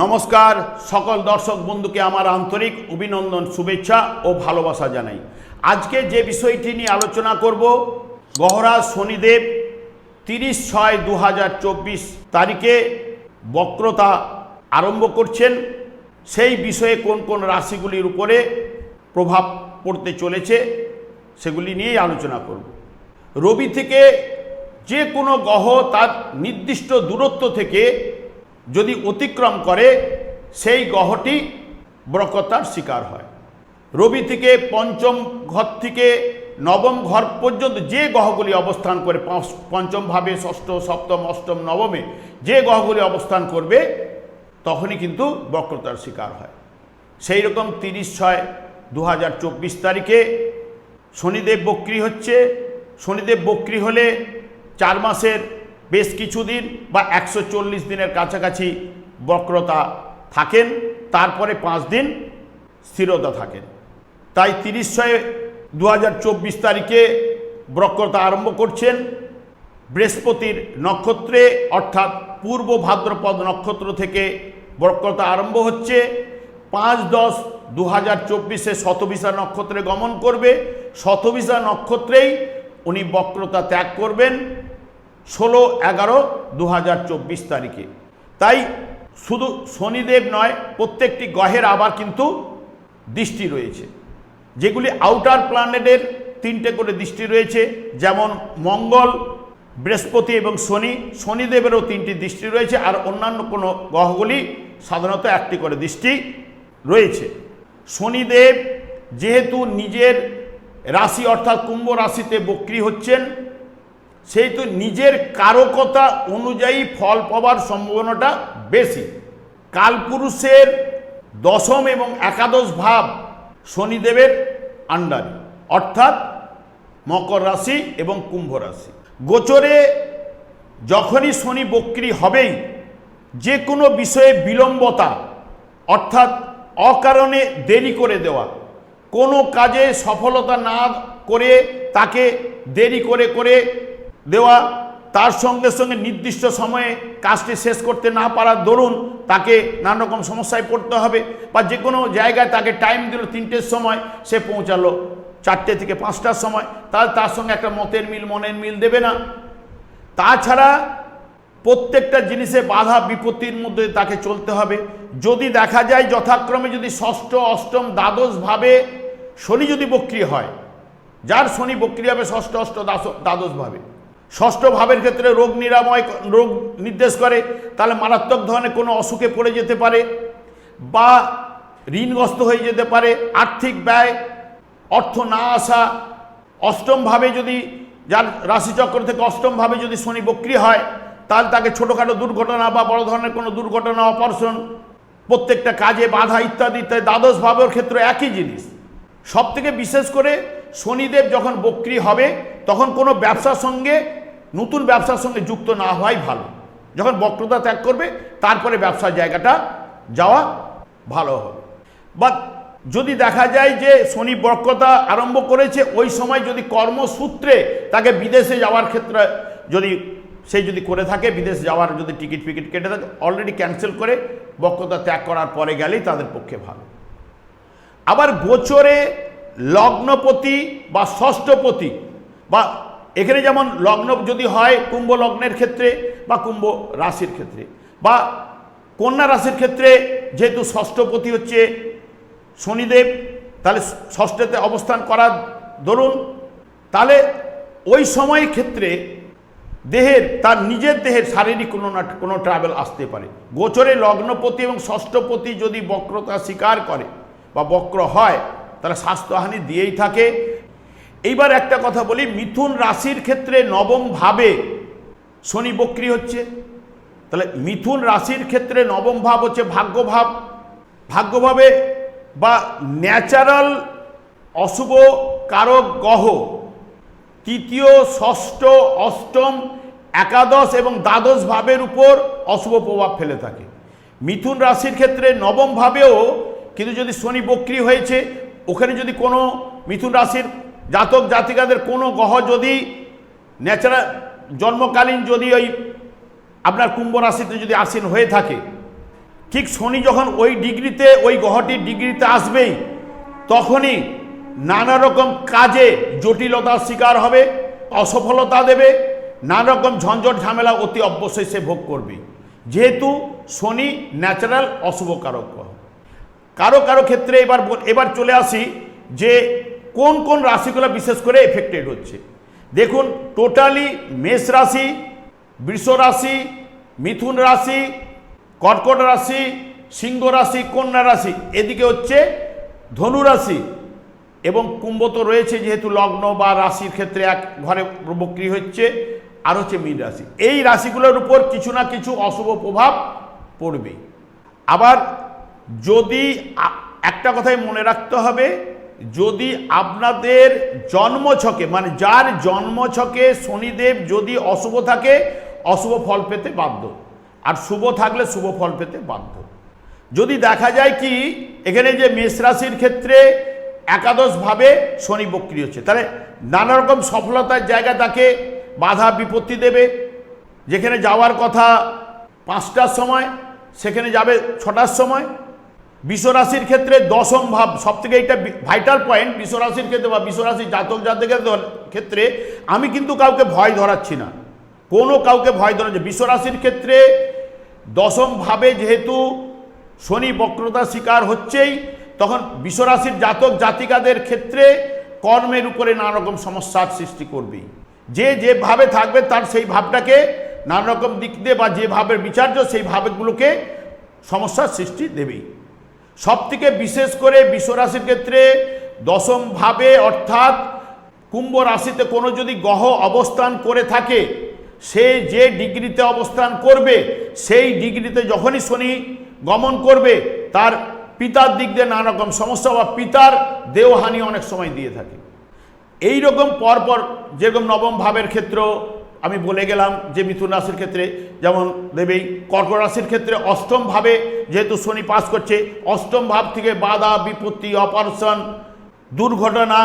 নমস্কার, সকল দর্শক বন্ধুকে আমার আন্তরিক অভিনন্দন, শুভেচ্ছা ও ভালোবাসা জানাই। আজকে যে বিষয়টি নিয়ে আলোচনা করব গহরাজ শনিদেব তিরিশ ছয় দু তারিখে বক্রতা আরম্ভ করছেন। সেই বিষয়ে কোন কোন রাশিগুলির উপরে প্রভাব পড়তে চলেছে, সেগুলি নিয়েই আলোচনা করব। রবি থেকে যে কোনো গ্রহ তার নির্দিষ্ট দূরত্ব থেকে যদি অতিক্রম করে, সেই গ্রহটি ব্রকতার শিকার হয়। রবি থেকে পঞ্চম ঘর থেকে নবম ঘর পর্যন্ত যে গ্রহগুলি অবস্থান করে পঞ্চমভাবে ষষ্ঠ, সপ্তম, অষ্টম, নবমে যে গ্রহগুলি অবস্থান করবে, তখনই কিন্তু বক্রতার শিকার হয়। সেই রকম তিরিশ ছয় দু তারিখে শনিদেব বক্রি হচ্ছে। শনিদেব বক্রি হলে চার মাসের বেশ কিছুদিন বা একশো চল্লিশ দিনের কাছাকাছি বক্রতা থাকেন, তারপরে পাঁচ দিন স্থিরতা থাকেন। তাই তিরিশ ছয় দু তারিখে বক্রতা আরম্ভ করছেন বৃহস্পতির নক্ষত্রে, অর্থাৎ পূর্ব ভাদ্রপদ নক্ষত্র থেকে বক্রতা আরম্ভ হচ্ছে। পাঁচ দশ দু হাজার চব্বিশে শতবিশা নক্ষত্রে গমন করবে। শতবিশা নক্ষত্রেই উনি বক্রতা ত্যাগ করবেন। ষোলো এগারো দু তারিখে। তাই শুধু শনিদেব নয়, প্রত্যেকটি গ্রহের আবার কিন্তু দৃষ্টি রয়েছে। যেগুলি আউটার প্ল্যানেটের তিনটে করে দৃষ্টি রয়েছে, যেমন মঙ্গল, বৃহস্পতি এবং শনি। শনিদেবেরও তিনটি দৃষ্টি রয়েছে, আর অন্যান্য কোনো গ্রহগুলি সাধারণত একটি করে দৃষ্টি রয়েছে। শনিদেব যেহেতু নিজের রাশি অর্থাৎ কুম্ভ রাশিতে বক্রি হচ্ছেন সেহেতু নিজের কারকতা অনুযায়ী ফল পাওয়ার সম্ভাবনাটা বেশি। কালপুরুষের দশম এবং একাদশ ভাব শনিদেবের আন্ডারে, অর্থাৎ মকর রাশি এবং কুম্ভ রাশি। গোচরে যখনই শনি বক্রি হবেই, যে কোনো বিষয়ে বিলম্বতা, অর্থাৎ অকারণে দেরি করে দেওয়া, কোনো কাজে সফলতা না করে তাকে দেরি করে করে দেওয়া, তার সঙ্গে সঙ্গে নির্দিষ্ট সময়ে কাজটি শেষ করতে না পারার দরুন তাকে নানা রকম সমস্যায় পড়তে হবে বা যে কোনো জায়গায় তাকে টাইম দিল তিনটের সময়, সে পৌঁছালো চারটে থেকে পাঁচটার সময়। তাহলে তার সঙ্গে একটা মতের মিল, মনের মিল দেবে না। তাছাড়া প্রত্যেকটা জিনিসে বাধা, বিপত্তির মধ্যে তাকে চলতে হবে। যদি দেখা যায় যথাক্রমে যদি ষষ্ঠ, অষ্টম, দ্বাদশ ভাবে শনি যদি বক্রিয় হয়, যার শনি বক্রি হবে, ষষ্ঠ, অষ্ট দাস- দ্বাদশ ভাবে ষষ্ঠ ভাবের ক্ষেত্রে রোগ নিরাময় রোগ নির্দেশ করে, তাহলে মারাত্মক ধরনের কোনো অসুখে পড়ে যেতে পারে বা ঋণগ্রস্ত হয়ে যেতে পারে, আর্থিক ব্যয়, অর্থ না আসা, অষ্টমভাবে যদি যার রাশিচক্র থেকে অষ্টমভাবে যদি শনি বক্রি হয়, তাহলে তাকে ছোটোখাটো দুর্ঘটনা বা বড় ধরনের কোনো দুর্ঘটনা, অপারেশন, প্রত্যেকটা কাজে বাধা ইত্যাদি ইত্যাদি দ্বাদশ ভাবের ক্ষেত্রে একই জিনিস। সব থেকে বিশেষ করে শনিদেব যখন বক্রি হবে, তখন কোনো ব্যবসার সঙ্গে নতুন ব্যবসার সঙ্গে যুক্ত না হওয়াই ভালো। যখন বক্রতা ত্যাগ করবে, তারপরে ব্যবসার জায়গাটা যাওয়া ভালো হবে। বা যদি দেখা যায় যে শনি বক্রতা আরম্ভ করেছে, ওই সময় যদি কর্মসূত্রে তাকে বিদেশে যাওয়ার ক্ষেত্রে যদি সে যদি করে থাকে, বিদেশে যাওয়ার যদি টিকিট ফিকিট কেটে থাকে অলরেডি ক্যান্সেল করে বক্রতা ত্যাগ করার পরে গেলেই তাদের পক্ষে ভালো। আবার গোচরে লগ্নপতি বা ষষ্ঠপতি বা এখানে যেমন লগ্ন যদি হয় কুম্ভ লগ্নের ক্ষেত্রে বা কুম্ভ রাশির ক্ষেত্রে বা কন্যা রাশির ক্ষেত্রে যেহেতু ষষ্ঠপতি হচ্ছে শনিদেব, তাহলে ষষ্ঠতে অবস্থান করার দরুন তাহলে ওই সময় ক্ষেত্রে দেহের, তার নিজের দেহের শারীরিক কোনো না, কোনো ট্রাভেল আসতে পারে। গোচরে লগ্নপতি এবং ষষ্ঠপতি যদি বক্রতা স্বীকার করে বা বক্র হয়, তাহলে স্বাস্থ্যহানি দিয়েই থাকে। এইবার একটা কথা বলি, মিথুন রাশির ক্ষেত্রে নবম ভাবে শনি বক্রি হচ্ছে। তাহলে মিথুন রাশির ক্ষেত্রে নবম ভাব হচ্ছে ভাগ্যভাব ভাগ্যভাবে বা ন্যাচারাল অশুভ কারক গ্রহ। তৃতীয়, ষষ্ঠ, অষ্টম, একাদশ এবং দ্বাদশ ভাবের উপর অশুভ প্রভাব ফেলে থাকে। মিথুন রাশির ক্ষেত্রে নবম ভাবেও কিন্তু যদি শনি বক্রি হয়েছে, ওখানে যদি কোনো মিথুন রাশির জাতক জাতিকাদের কোনো গ্রহ যদি ন্যাচারাল জন্মকালীন যদি ওই আপনার কুম্ভ রাশিতে যদি আসীন হয়ে থাকে, ঠিক শনি যখন ওই ডিগ্রিতে, ওই গ্রহটির ডিগ্রিতে আসবেই, তখনই নানা রকম কাজে জটিলতার শিকার হবে, অসফলতা দেবে নানা রকম ঝঞ্ঝট ঝামেলা অতি অবশ্যই সে ভোগ করবে। যেহেতু শনি ন্যাচারাল অশুভকারক কারও কারও ক্ষেত্রে এবার এবার চলে আসি যে কোন কোন রাশিগুলো বিশেষ করে এফেক্টেড হচ্ছে? দেখুন টোটালি মেষ রাশি, বৃষ রাশি, মিথুন রাশি, কর্কট রাশি, সিংহ রাশি, কন্যা রাশি, এদিকে হচ্ছে ধনু রাশি এবং কুম্ভ তো রয়েছে যেহেতু লগ্ন বা রাশির ক্ষেত্রে এক ঘরে বক্রি হচ্ছে, আর হচ্ছে মীন রাশি। এই রাশিগুলোর উপর কিছু না কিছু অশুভ প্রভাব পড়বে আবার যদি একটা কথাই মনে রাখতে হবে যদি আপনাদের জন্মছকে মানে যার জন্মছকে শনিদেব যদি অশুভ থাকে, অশুভ ফল পেতে বাধ্য। আর শুভ থাকলে শুভ ফল পেতে বাধ্য। যদি দেখা যায় কি, এখানে যে মেষ রাশির ক্ষেত্রে একাদশভাবে শনি বক্রি হচ্ছে, তাহলে নানা রকম সফলতার জায়গা তাকে বাধা বিপত্তি দেবে। যেখানে যাওয়ার কথা পাঁচটার সময়, সেখানে যাবে ছটার সময় বিশ্বরাশির ক্ষেত্রে দশম ভাব সব থেকে এইটা ভাইটাল পয়েন্ট বিশ্বরাশির ক্ষেত্রে বা বিশ্বরাশির জাতক জাতকের ক্ষেত্রে আমি কিন্তু কাউকে ভয় ধরাচ্ছি না। কোনো কাউকে ভয় ধরাচ্ছি বিশ্বরাশির ক্ষেত্রে দশম ভাবে যেহেতু শনি বক্রতা শিকার হচ্ছেই, তখন বিশ্বরাশির জাতক জাতিকাদের ক্ষেত্রে কর্মের উপরে নানা রকম সমস্যার সৃষ্টি করবে যে যেভাবে থাকবে তার সেই ভাবটাকে নানা রকম দিক দিয়ে বা যেভাবে বিচার্য সেই ভাবগুলোকে সমস্যার সৃষ্টি দেবেই। সব থেকে বিশেষ করে বিশ্বরাশির ক্ষেত্রে দশম ভাবে অর্থাৎ কুম্ভ রাশিতে কোনো যদি গ্রহ অবস্থান করে থাকে, সে যে ডিগ্রিতে অবস্থান করবে, সেই ডিগ্রিতে যখনই শনি গমন করবে, তার পিতার দিক দিয়ে নানা রকম সমস্যা বা পিতার দেহহানি অনেক সময় দিয়ে থাকে। এই রকম পরপর যেরকম নবম ভাবের ক্ষেত্রেও আমি বলে গেলাম যে মিথুন রাশির ক্ষেত্রে যেমন দেবেই কর্কট রাশির ক্ষেত্রে অষ্টম ভাবে যেহেতু শনি পাস করছে, অষ্টম ভাব থেকে বাধা, বিপত্তি, অপারেশন, দুর্ঘটনা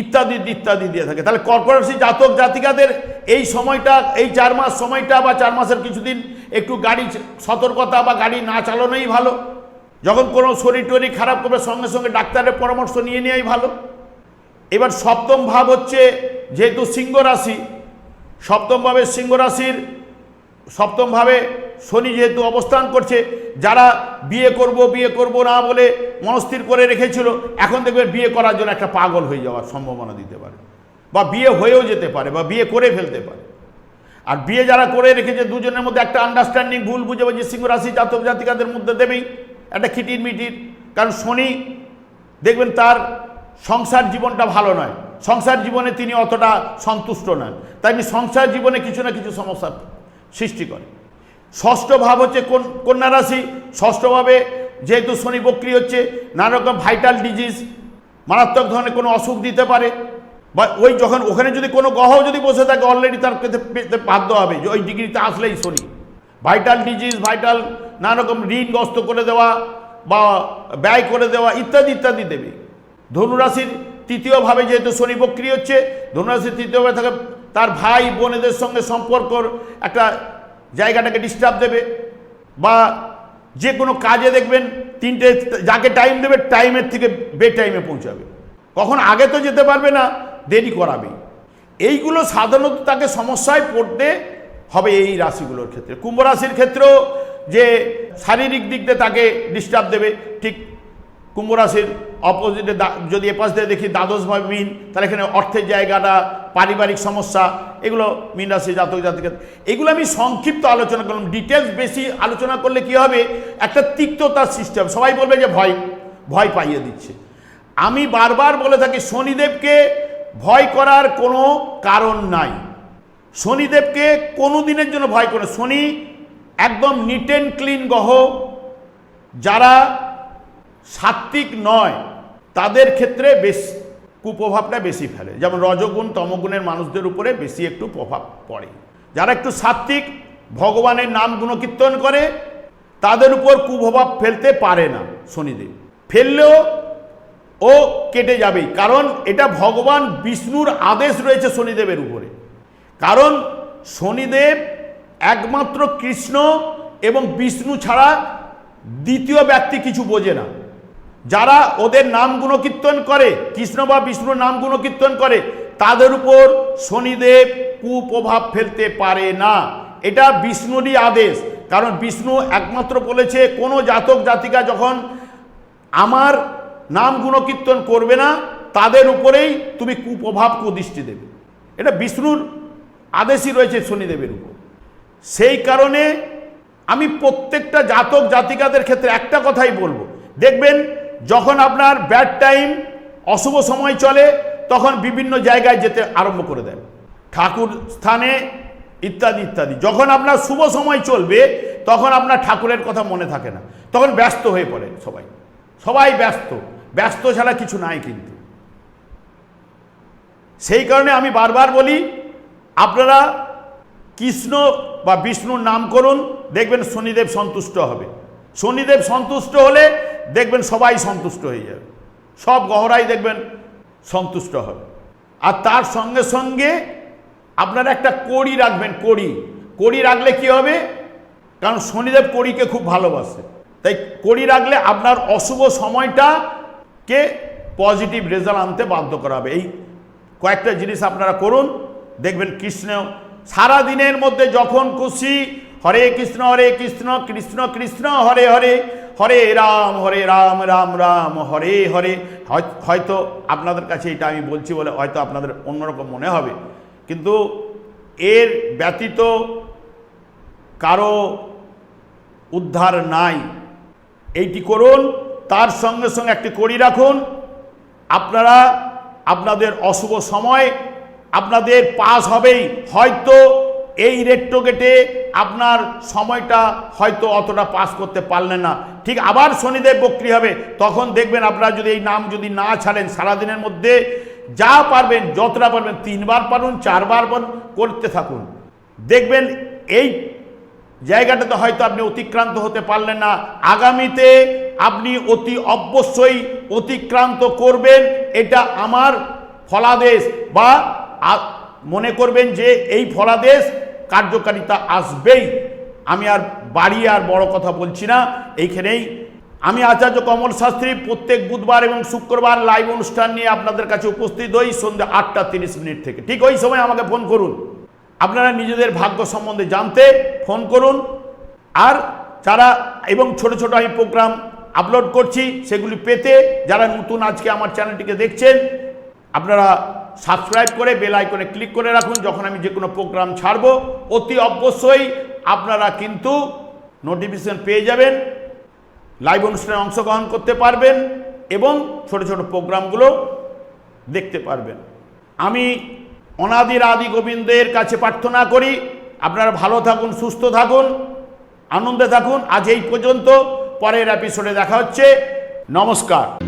ইত্যাদি ইত্যাদি দিয়ে থাকে। তাহলে কর্কট রাশি জাতক জাতিকাদের এই সময়টা, এই চার মাস সময়টা বা চার মাসের কিছুদিন একটু গাড়ি সতর্কতা বা গাড়ি না চালানোই ভালো। যখন কোনো শরীর টরীর খারাপ করবে, সঙ্গে সঙ্গে ডাক্তারের পরামর্শ নিয়ে নেওয়াই ভালো। এবার সপ্তম ভাব হচ্ছে যেহেতু সিংহ রাশি সপ্তম ভাবে সিংহ রাশির সপ্তম ভাবে শনি যেহেতু অবস্থান করছে, যারা বিয়ে করব বিয়ে করব না বলে মনস্থির করে রেখেছিল, এখন দেখবে বিয়ে করার জন্য একটা পাগল হয়ে যাওয়ার সম্ভাবনা দিতে পারে। বা বিয়ে হয়েও যেতে পারে, বা বিয়ে করে ফেলতে পারে। আর বিয়ে যারা করে রেখেছে, দুজনের মধ্যে একটা আন্ডারস্ট্যান্ডিং ভুল বুঝে বুঝে সিংহ রাশি, জাতক জাতিকাদের মধ্যে দেবেই, একটা খিটির মিটির। কারণ শনি, দেখবেন তার সংসার জীবনটা ভালো নয়। সংসার জীবনে তিনি অতটা সন্তুষ্ট নন। তাই সংসার জীবনে কিছু না কিছু সমস্যা সৃষ্টি করে। ষষ্ঠ ভাব হচ্ছে কোন, কন্যা রাশি। ষষ্ঠভাবে যেহেতু শনি বক্রি হচ্ছে, নানা রকম ভাইটাল ডিজিজ, মারাত্মক ধরনের কোনো অসুখ দিতে পারে। বা ওই যখন, ওখানে যদি কোনো গ্রহ যদি বসে থাকে অলরেডি তার পেতে বাধ্য হবে যে ওই ডিগ্রিতে আসলেই শনি। ভাইটাল ডিজিজ, ভাইটাল নানা রকম ঋণগ্রস্ত করে দেওয়া বা ব্যয় করে দেওয়া ইত্যাদি ইত্যাদি দেবে। ধনুরাশির তৃতীয়ভাবে যেহেতু শনি বক্রি হচ্ছে ধনুরাশির তৃতীয়ভাবে থাকে তার ভাই বোনেদের সঙ্গে সম্পর্কর একটা জায়গাটাকে ডিস্টার্ব দেবে বা যে কোনো কাজে দেখবেন তিনটে যাকে টাইম দেবে টাইমের থেকে বে টাইমে পৌঁছাবে। কখন আগে তো যেতে পারবে না, দেরি করাবে এইগুলো সাধারণত তাকে সমস্যায় পড়তে হবে এই রাশিগুলোর ক্ষেত্রে। কুম্ভ রাশির ক্ষেত্রেও যে শারীরিক দিক দিয়ে তাকে ডিস্টার্ব দেবে, ঠিক কুম্ভ রাশির অপোজিটে যদি এপাশ দিয়ে দেখি দ্বাদশ ভাবে মিন, তাহলে এখানে অর্থের জায়গাটা, পারিবারিক সমস্যা, এগুলো মিন রাশি জাতক জাতিকা এগুলো আমি সংক্ষিপ্ত আলোচনা করলাম। ডিটেলস বেশি আলোচনা করলে কি হবে? একটা তিক্ততার সিস্টেম সবাই বলবে যে ভয় ভয় পাইয়ে দিচ্ছে। আমি বারবার বলে থাকি, শনিদেবকে ভয় করার কোনো কারণ নাই। শনিদেবকে কোনো দিনের জন্য ভয় করে শনি একদম নিট অ্যান্ড ক্লিন গ্রহ। যারা সাত্বিক নয়, তাদের ক্ষেত্রে বেশ, কুপ্রভাবটা বেশি ফেলে। যেমন রজগুণ, তমগুণের মানুষদের উপরে বেশি একটু প্রভাব পড়ে। যারা একটু সাত্বিক ভগবানের নাম গুণকীর্তন করে, তাদের উপর কুপ্রভাব ফেলতে পারে না শনিদেব। ফেললেও ও কেটে যাবেই, কারণ এটা ভগবান বিষ্ণুর আদেশ রয়েছে শনিদেবের উপরে। কারণ শনিদেব একমাত্র কৃষ্ণ এবং বিষ্ণু ছাড়া দ্বিতীয় ব্যক্তি কিছু বোঝে না। যারা ওদের নাম গুণকীর্তন করে, কৃষ্ণ বা বিষ্ণুর নাম গুণকীর্তন করে, তাদের উপর শনিদেব কুপ্রভাব ফেলতে পারে না। এটা বিষ্ণুরই আদেশ। কারণ বিষ্ণু একমাত্র বলেছে, কোনো জাতক, জাতিকা যখন আমার নাম গুণকীর্তন করবে না, তাদের উপরেই তুমি কুপ্রভাব, কুদৃষ্টি দেবে। এটা বিষ্ণুর আদেশই রয়েছে শনিদেবের উপর। সেই কারণে আমি প্রত্যেকটা জাতক, জাতিকাদের ক্ষেত্রে একটা কথাই বলব। দেখবেন যখন আপনার ব্যাড টাইম অশুভ সময় চলে, তখন বিভিন্ন জায়গায় যেতে আরম্ভ করে দেন। ঠাকুর স্থানে ইত্যাদি ইত্যাদি। যখন আপনার শুভ সময় চলবে, তখন আপনার ঠাকুরের কথা মনে থাকে না। তখন ব্যস্ত হয়ে পড়ে সবাই। সবাই ব্যস্ত। ব্যস্ত ছাড়া কিছু নাই কিন্তু। সেই কারণে আমি বারবার বলি, আপনারা কৃষ্ণ বা বিষ্ণুর নাম করুন, দেখবেন শনিদেব সন্তুষ্ট হবে। শনিদেব সন্তুষ্ট হলে দেখবেন সবাই সন্তুষ্ট হয়ে যাবে। সব গহরাই দেখবেন সন্তুষ্ট হবে। আর তার সঙ্গে সঙ্গে আপনারা একটা কড়ি রাখবেন, কড়ি। কড়ি রাখলে কি হবে? কারণ শনিদেব কড়িকে খুব ভালোবাসে। তাই কড়ি রাখলে আপনার অশুভ সময়টাকে পজিটিভ রেজাল্ট আনতে বাধ্য করা হবে। এই কয়েকটা জিনিস আপনারা করুন। দেখবেন কৃষ্ণ সারা দিনের মধ্যে যখন খুশি, হরে কৃষ্ণ হরে কৃষ্ণ কৃষ্ণ কৃষ্ণ, হরে হরে হরে রাম হরে রাম রাম রাম, হরে হরে। হয়- হয়তো আপনাদের কাছে এটা আমি বলছি বলে হয়তো আপনাদের অন্যরকম মনে হবে। কিন্তু এর ব্যতীত কারও উদ্ধার নাই। এইটি করুন, তার সঙ্গে সঙ্গে একটি কড়ি রাখুন। আপনারা, আপনাদের অশুভ সময় আপনাদের পাস হবেই। হয়তো এই রেট্রোগেটে আপনার সময়টা হয়তো অতটা পাস করতে পারলেন না। ঠিক আবার শনিদেব বক্রি হবে, তখন দেখবেন আপনারা যদি এই নাম যদি না ছাড়েন, সারাদিনের মধ্যে যা পারবেন, যতটা পারবেন, তিনবার পারুন, চারবার পারুন, করতে থাকুন। দেখবেন এই জায়গাটাতে হয়তো আপনি অতিক্রান্ত হতে পারলেন না। আগামীতে আপনি অতি অবশ্যই অতিক্রান্ত করবেন, এটা আমার ফলাদেশ। বা মনে করবেন যে এই ফলাদেশ কার্যকারিতা আসবেই। আমি আর বাড়ি আর বড় কথা বলছি না। এইখানেই আমি আচার্য কমল শাস্ত্রী প্রত্যেক বুধবার এবং শুক্রবার লাইভ অনুষ্ঠান নিয়ে আপনাদের কাছে উপস্থিত হই সন্ধ্যে আটটা তিরিশ মিনিট থেকে। ঠিক ওই সময় আমাকে ফোন করুন। আপনারা নিজেদের ভাগ্য সম্বন্ধে জানতে ফোন করুন। আর যারা এবং ছোট ছোট আমি প্রোগ্রাম আপলোড করছি, সেগুলি পেতে যারা নতুন আজকে আমার চ্যানেলটিকে দেখছেন, আপনারা সাবস্ক্রাইব করে বেল আইকনে ক্লিক করে রাখুন। যখন আমি যে কোনো প্রোগ্রাম ছাড়ব, অতি অবশ্যই আপনারা কিন্তু নোটিফিকেশন পেয়ে যাবেন, লাইভ অনুষ্ঠানে অংশগ্রহণ করতে পারবেন এবং ছোট ছোট প্রোগ্রামগুলো দেখতে পারবেন। আমি অনাদির আদি গোবিন্দের কাছে প্রার্থনা করি, আপনারা ভালো থাকুন, সুস্থ থাকুন, আনন্দে থাকুন। আজ এই পর্যন্ত পরের এপিসোডে দেখা হচ্ছে। নমস্কার।